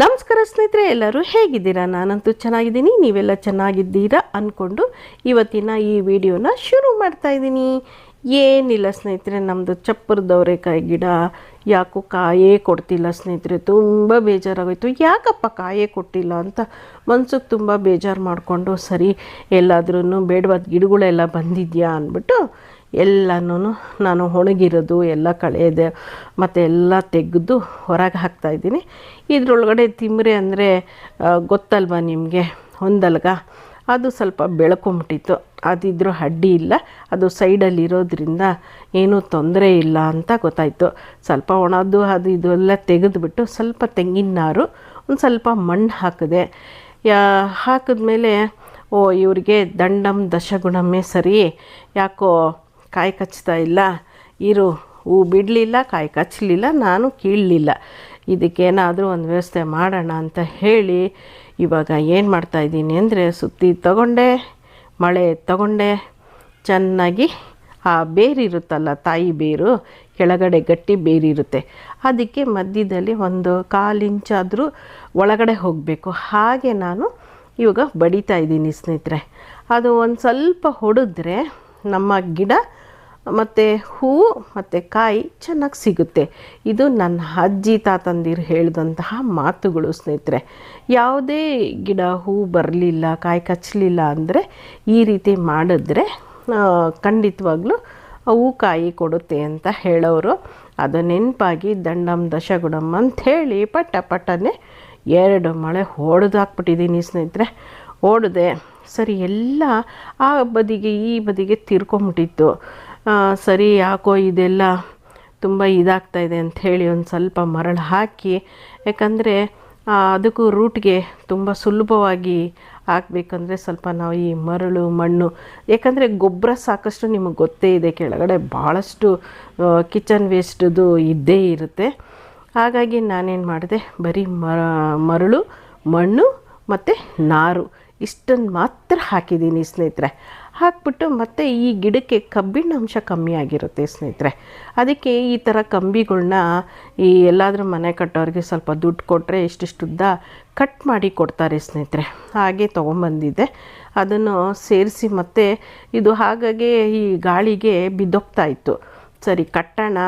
ನಮಸ್ಕಾರ ಸ್ನೇಹಿತರೆ, ಎಲ್ಲರೂ ಹೇಗಿದ್ದೀರಾ? ನಾನಂತೂ ಚೆನ್ನಾಗಿದ್ದೀನಿ, ನೀವೆಲ್ಲ ಚೆನ್ನಾಗಿದ್ದೀರಾ ಅಂದ್ಕೊಂಡು ಇವತ್ತಿನ ಈ ವಿಡಿಯೋನ ಶುರು ಮಾಡ್ತಾ ಇದ್ದೀನಿ. ಏನಿಲ್ಲ ಸ್ನೇಹಿತರೆ ನಮ್ಮದು ಚಪ್ಪರದವರೆಕಾಯಿ ಗಿಡ. ಯಾಕೋ ಕಾಯೇ ಕೊಡ್ತಿಲ್ಲ ಸ್ನೇಹಿತರೆ, ತುಂಬ ಬೇಜಾರಾಗೋಯಿತು. ಯಾಕಪ್ಪ ಕಾಯೇ ಕೊಟ್ಟಿಲ್ಲ ಅಂತ? ಮನ್ಸಿಗೆ ತುಂಬ ಬೇಜಾರು ಮಾಡಿಕೊಂಡು, ಸರಿ ಎಲ್ಲಾದ್ರೂ ಬೇಡವಾದ ಗಿಡಗಳೆಲ್ಲ ಬಂದಿದೆಯಾ ಅಂದ್ಬಿಟ್ಟು ಎಲ್ಲನೂ ನಾನು ಒಣಗಿರೋದು, ಎಲ್ಲ ಕಳೆಯದೆ, ಮತ್ತು ಎಲ್ಲ ತೆಗೆದು ಹೊರಗೆ ಹಾಕ್ತಾಯಿದ್ದೀನಿ ಇದರೊಳಗಡೆ ತಿಮ್ರೆ ಅಂದರೆ ಗೊತ್ತಲ್ವ ನಿಮಗೆ? ಹೊಂದಲ್ಗ ಅದು ಸ್ವಲ್ಪ ಬೆಳ್ಕೊಂಬಿಟ್ಟಿತ್ತು. ಅದಿದ್ರೂ ಅಡ್ಡಿ ಇಲ್ಲ. ಅದು ಸೈಡಲ್ಲಿರೋದ್ರಿಂದ ಏನೂ ತೊಂದರೆ ಇಲ್ಲ ಅಂತ ಗೊತ್ತಾಯಿತು. ಸ್ವಲ್ಪ ಒಣದು ಅದು ಇದು ಎಲ್ಲ ತೆಗೆದುಬಿಟ್ಟು ಸ್ವಲ್ಪ ತೆಂಗಿನ ನಾರು, ಒಂದು ಸ್ವಲ್ಪ ಮಣ್ಣು ಹಾಕಿದೆ. ಯಾ, ಹಾಕಿದ್ಮೇಲೆ, ಓ, ಇವರಿಗೆ ದಂಡಂ ದಶಗುಣಮ್ಮೆ ಸರಿ, ಯಾಕೋ ಕಾಯಿ ಕಚ್ತಾ ಇಲ್ಲ. ಇರು, ಹೂ ಬಿಡಲಿಲ್ಲ, ಕಾಯಿ ಕಚ್ಚಲಿಲ್ಲ ನಾನು ಕೀಳಲಿಲ್ಲ. ಇದಕ್ಕೇನಾದರೂ ಒಂದು ವ್ಯವಸ್ಥೆ ಮಾಡೋಣ ಅಂತ ಹೇಳಿ ಇವಾಗ ಏನು ಮಾಡ್ತಾಯಿದ್ದೀನಿ ಅಂದರೆ ಸುತ್ತಿ ತಗೊಂಡೆ, ಮಳೆ ತಗೊಂಡೆ. ಚೆನ್ನಾಗಿ ಆ ಬೇರಿರುತ್ತಲ್ಲ ತಾಯಿ ಬೇರು, ಕೆಳಗಡೆ ಗಟ್ಟಿ ಬೇರಿರುತ್ತೆ ಅದಕ್ಕೆ ಮಧ್ಯದಲ್ಲಿ ಒಂದು ಕಾಲು ಇಂಚಾದರೂ ಒಳಗಡೆ ಹೋಗಬೇಕು. ಹಾಗೆ ನಾನು ಇವಾಗ ಬಡಿತಾ ಇದ್ದೀನಿ ಸ್ನೇಹಿತರೆ. ಅದು ಒಂದು ಸ್ವಲ್ಪ ಹೊಡೆದ್ರೆ ನಮ್ಮ ಗಿಡ ಮತ್ತು ಹೂವು ಮತ್ತು ಕಾಯಿ ಚೆನ್ನಾಗಿ ಸಿಗುತ್ತೆ. ಇದು ನನ್ನ ಅಜ್ಜಿ ತಾತಂದಿರು ಹೇಳಿದಂತಹ ಮಾತುಗಳು ಸ್ನೇಹಿತರೆ. ಯಾವುದೇ ಗಿಡ, ಹೂ ಬರಲಿಲ್ಲ, ಕಾಯಿ ಕಚ್ಚಲಿಲ್ಲ ಅಂದರೆ ಈ ರೀತಿ ಮಾಡಿದ್ರೆ ಖಂಡಿತವಾಗ್ಲೂ ಹೂ ಕಾಯಿ ಕೊಡುತ್ತೆ ಅಂತ ಹೇಳೋರು. ಅದು ನೆನಪಾಗಿ ದಂಡಂ ದಶಗುಣಂ ಅಂಥೇಳಿ ಪಟ್ಟ ಪಟ್ಟನೆ ಎರಡು ಮಳೆ ಹೊಡೆದಾಕ್ಬಿಟ್ಟಿದ್ದೀನಿ ಸ್ನೇಹಿತರೆ. ಓಡಿದೆ, ಸರಿ ಎಲ್ಲ ಆ ಬದಿಗೆ ಈ ಬದಿಗೆ ತಿರ್ಕೊಂಬಿಟ್ಟಿತ್ತು. ಸರಿ, ಯಾಕೋ ಇದೆಲ್ಲ ತುಂಬ ಇದಾಗ್ತಾಯಿದೆ ಅಂಥೇಳಿ ಒಂದು ಸ್ವಲ್ಪ ಮರಳು ಹಾಕಿ, ಯಾಕಂದರೆ ಅದಕ್ಕೂ ರೂಟ್ಗೆ ತುಂಬ ಸುಲಭವಾಗಿ ಹಾಕಬೇಕಂದ್ರೆ ಸ್ವಲ್ಪ ನಾವು ಈ ಮರಳು, ಮಣ್ಣು, ಯಾಕಂದರೆ ಗೊಬ್ಬರ ಸಾಕಷ್ಟು ನಿಮಗೆ ಗೊತ್ತೇ ಇದೆ, ಕೆಳಗಡೆ ಭಾಳಷ್ಟು ಕಿಚನ್ ವೇಸ್ಟದು ಇದ್ದೇ ಇರುತ್ತೆ. ಹಾಗಾಗಿ ನಾನೇನು ಮಾಡಿದೆ, ಬರೀ ಮರ, ಮರಳು, ಮಣ್ಣು ಮತ್ತು ನಾರು ಇಷ್ಟನ್ನು ಮಾತ್ರ ಹಾಕಿದ್ದೀನಿ ಸ್ನೇಹಿತರೆ. ಹಾಕ್ಬಿಟ್ಟು ಮತ್ತು ಈ ಗಿಡಕ್ಕೆ ಕಬ್ಬಿಣ ಅಂಶ ಕಮ್ಮಿ ಆಗಿರುತ್ತೆ ಸ್ನೇಹಿತರೆ. ಅದಕ್ಕೆ ಈ ಥರ ಕಂಬಿಗಳನ್ನ ಈ ಎಲ್ಲಾದರೂ ಮನೆ ಕಟ್ಟೋರಿಗೆ ಸ್ವಲ್ಪ ದುಡ್ಡು ಕೊಟ್ಟರೆ ಇಷ್ಟಿಷ್ಟುದ್ದ ಕಟ್ ಮಾಡಿ ಕೊಡ್ತಾರೆ ಸ್ನೇಹಿತರೆ. ಹಾಗೆ ತೊಗೊಂಬಂದಿದ್ದೆ. ಅದನ್ನು ಸೇರಿಸಿ ಮತ್ತೆ ಇದು ಹಾಗಾಗಿ ಈ ಗಾಳಿಗೆ ಬಿದ್ದೋಗ್ತಾ ಇತ್ತು. ಸರಿ, ಕಟ್ಟೋಣ.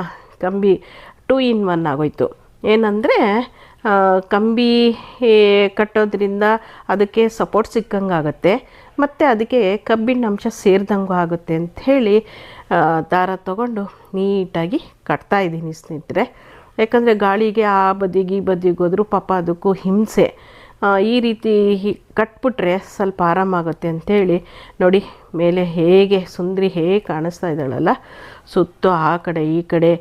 ಕಂಬಿ ಟೂ ಇನ್ ಒನ್ ಆಗೋಯ್ತು. ಏನಂದರೆ ಕಂಬಿ ಕಟ್ಟೋದ್ರಿಂದ ಅದಕ್ಕೆ ಸಪೋರ್ಟ್ ಸಿಕ್ಕಂಗೆ ಆಗುತ್ತೆ ಮತ್ತು ಅದಕ್ಕೆ ಕಬ್ಬಿಣ ಅಂಶ ಸೇರಿದಂಗೂ ಆಗುತ್ತೆ ಅಂಥೇಳಿ ದಾರ ತಗೊಂಡು ನೀಟಾಗಿ ಕಟ್ತಾ ಇದ್ದೀನಿ ಸ್ನೇಹಿತರೆ. ಯಾಕಂದರೆ ಗಾಳಿಗೆ ಆ ಬದಿಗೆ ಈ ಬದಿಗೆ ಹೋದರೂ ಪಾಪ ಅದಕ್ಕೂ ಹಿಂಸೆ. ಈ ರೀತಿ ಕಟ್ಬಿಟ್ರೆ ಸ್ವಲ್ಪ ಆರಾಮಾಗುತ್ತೆ ಅಂಥೇಳಿ ನೋಡಿ ಮೇಲೆ ಹೇಗೆ ಸುಂದರಿ ಹೇಗೆ ಕಾಣಿಸ್ತಾ ಇದ್ದಾಳಲ್ಲ, ಸುತ್ತು ಆ ಕಡೆ ಈ ಕಡೆ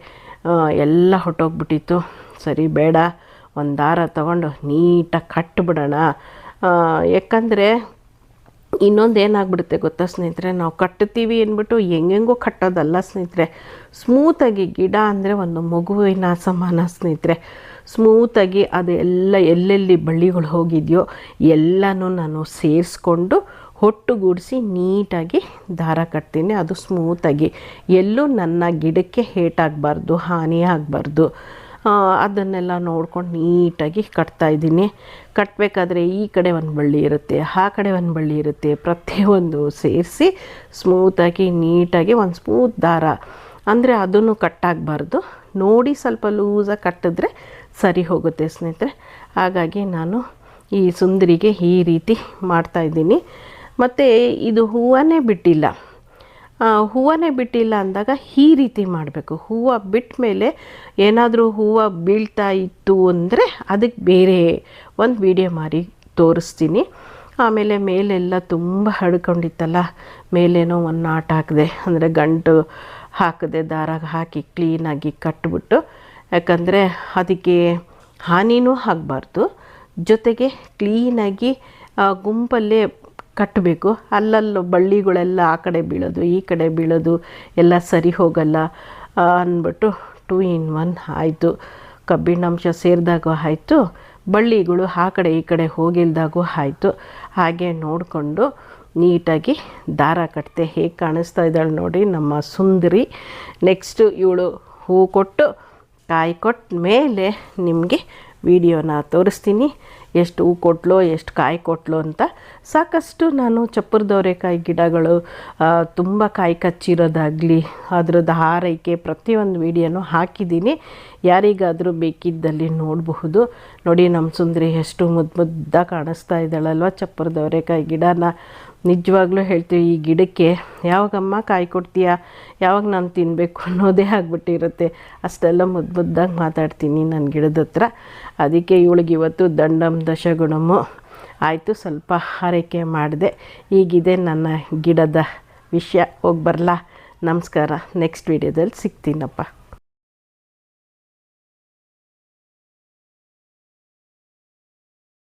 ಎಲ್ಲ ಹೊಟ್ಟೋಗ್ಬಿಟ್ಟಿತ್ತು. ಸರಿ, ಬೇಡ. ಒಂದು ದಾರ ತಗೊಂಡು ನೀಟಾಗಿ ಕಟ್ಟಿಬಿಡೋಣ ಯಾಕಂದರೆ ಇನ್ನೊಂದು ಏನಾಗ್ಬಿಡುತ್ತೆ ಗೊತ್ತಾ ಸ್ನೇಹಿತರೆ? ನಾವು ಕಟ್ಟುತ್ತೀವಿ ಅಂದ್ಬಿಟ್ಟು ಹೆಂಗೆಂಗೋ ಕಟ್ಟೋದಲ್ಲ ಸ್ನೇಹಿತರೆ. ಸ್ಮೂತಾಗಿ ಗಿಡ ಅಂದರೆ ಒಂದು ಮಗುವಿನ ಸಮಾನ ಸ್ನೇಹಿತರೆ. ಸ್ಮೂತಾಗಿ ಅದೆಲ್ಲ ಎಲ್ಲೆಲ್ಲಿ ಬಳ್ಳಿಗಳು ಹೋಗಿದೆಯೋ ಎಲ್ಲನೂ ನಾನು ಸೇರಿಸ್ಕೊಂಡು ಒಟ್ಟುಗೂಡಿಸಿ ನೀಟಾಗಿ ದಾರ ಕಟ್ತೀನಿ. ಅದು ಸ್ಮೂತಾಗಿ ಎಲ್ಲೂ ನನ್ನ ಗಿಡಕ್ಕೆ ಹೇಟಾಗಬಾರ್ದು ಹಾನಿ ಆಗಬಾರ್ದು. ಅದನ್ನೆಲ್ಲ ನೋಡ್ಕೊಂಡು ನೀಟಾಗಿ ಕಟ್ತಾಯಿದ್ದೀನಿ ಕಟ್ಟಬೇಕಾದ್ರೆ ಈ ಕಡೆ ಒಂದು ಬಳ್ಳಿ ಇರುತ್ತೆ, ಆ ಕಡೆ ಒಂದು ಬಳ್ಳಿ ಇರುತ್ತೆ. ಪ್ರತಿಯೊಂದು ಸೇರಿಸಿ ಸ್ಮೂತಾಗಿ ನೀಟಾಗಿ ಒಂದು ಸ್ಮೂತ್ ದಾರ. ಅಂದರೆ ಅದನ್ನು ಕಟ್ಟಾಗಬಾರ್ದು. ನೋಡಿ ಸ್ವಲ್ಪ ಲೂಸಾಗಿ ಕಟ್ಟಿದ್ರೆ ಸರಿ ಹೋಗುತ್ತೆ ಸ್ನೇಹಿತರೆ. ಹಾಗಾಗಿ ನಾನು ಈ ಸುಂದರಿಗೆ ಈ ರೀತಿ ಮಾಡ್ತಾಯಿದ್ದೀನಿ ಮತ್ತು ಇದು ಹೂವನ್ನೇ ಬಿಟ್ಟಿಲ್ಲ. ಹೂವನ್ನೇ ಬಿಟ್ಟಿಲ್ಲ ಅಂದಾಗ ಈ ರೀತಿ ಮಾಡಬೇಕು. ಹೂವು ಬಿಟ್ಟ ಮೇಲೆ ಏನಾದರೂ ಹೂವು ಬೀಳ್ತಾ ಇತ್ತು ಅಂದರೆ ಅದಕ್ಕೆ ಬೇರೆ ಒಂದು ವಿಡಿಯೋ ಮಾಡಿ ತೋರಿಸ್ತೀನಿ. ಆಮೇಲೆ ಮೇಲೆಲ್ಲ ತುಂಬ ಹಡ್ಕೊಂಡಿತ್ತಲ್ಲ ಮೇಲೇನೋ ಒಂದು ನಾಟ್ ಹಾಕಿದೆ, ಅಂದರೆ ಗಂಟು ಹಾಕಿದೆ ದಾರ ಹಾಕಿ ಕ್ಲೀನಾಗಿ ಕಟ್ಬಿಟ್ಟು, ಯಾಕಂದರೆ ಅದಕ್ಕೆ ಹಾನಿನೂ ಆಗಬಾರ್ದು. ಜೊತೆಗೆ ಕ್ಲೀನಾಗಿ ಗುಂಪಲ್ಲೇ ಕಟ್ಟಬೇಕು. ಅಲ್ಲಲ್ಲೂ ಬಳ್ಳಿಗಳೆಲ್ಲ ಆ ಕಡೆ ಬೀಳೋದು, ಈ ಕಡೆ ಬೀಳೋದು, ಎಲ್ಲ ಸರಿ ಹೋಗಲ್ಲ ಅಂದ್ಬಿಟ್ಟು ಟೂ ಇನ್ ಒನ್ ಆಯಿತು. ಕಬ್ಬಿಣಾಂಶ ಸೇರಿದಾಗೂ ಆಯಿತು. ಬಳ್ಳಿಗಳು ಆ ಕಡೆ ಈ ಕಡೆ ಹೋಗಿಲ್ದಾಗೂ ಆಯಿತು. ಹಾಗೆ ನೋಡಿಕೊಂಡು ನೀಟಾಗಿ ದಾರ ಕಟ್ತೆ. ಹೇಗೆ ಕಾಣಿಸ್ತಾ ಇದ್ದಾಳೆ ನೋಡಿ, ನಮ್ಮ ಸುಂದರಿ. ನೆಕ್ಸ್ಟು ಇವಳು ಹೂ ಕೊಟ್ಟು, ಕಾಯಿ ಕೊಟ್ಟ ಮೇಲೆ ನಿಮಗೆ ವಿಡಿಯೋನ ತೋರಿಸ್ತೀನಿ. ಎಷ್ಟು ಹೂ ಕೊಟ್ಲೋ, ಎಷ್ಟು ಕಾಯಿ ಕೊಟ್ಲೋ ಅಂತ ಸಾಕಷ್ಟು ನಾನು ಚಪ್ಪರದವರೆಕಾಯಿ ಗಿಡಗಳು ತುಂಬ ಕಾಯಿ ಕಚ್ಚಿರೋದಾಗಲಿ, ಅದರದ್ದು ಆರೈಕೆ ಪ್ರತಿಯೊಂದು ವಿಡಿಯೋನೂ ಹಾಕಿದ್ದೀನಿ. ಯಾರಿಗಾದರೂ ಬೇಕಿದ್ದಲ್ಲಿ ನೋಡಬಹುದು. ನೋಡಿ ನಮ್ಮ ಸುಂದರಿ ಎಷ್ಟು ಮುದ್ದು ಮುದ್ದ ಕಾಣಿಸ್ತಾ ಇದ್ದಾಳಲ್ವ ಚಪ್ಪರದವರೆಕಾಯಿ ಗಿಡನ. ನಿಜವಾಗ್ಲೂ ಹೇಳ್ತೀವಿ, ಈ ಗಿಡಕ್ಕೆ ಯಾವಾಗಮ್ಮ ಕಾಯಿ ಕೊಡ್ತೀಯಾ, ಯಾವಾಗ ನಾನು ತಿನ್ನಬೇಕು ಅನ್ನೋದೇ ಆಗ್ಬಿಟ್ಟಿರುತ್ತೆ. ಅಷ್ಟೆಲ್ಲ ಮುದ್ದು ಮುದ್ದಾಗಿ ಮಾತಾಡ್ತೀನಿ ನನ್ನ ಗಿಡದ ಹತ್ರ. ಅದಕ್ಕೆ ಇವಳಿಗೆ ಇವತ್ತು ದಂಡಂ ದಶಗುಣಮು. ಆಯಿತು, ಸ್ವಲ್ಪ ಆರೈಕೆ ಮಾಡಿದೆ. ಈಗಿದೆ ನನ್ನ ಗಿಡದ ವಿಷಯ. ಹೋಗಿ ಬರಲಾ. ನಮಸ್ಕಾರ. ನೆಕ್ಸ್ಟ್ ವೀಡಿಯೋದಲ್ಲಿ ಸಿಗ್ತೀನಪ್ಪ.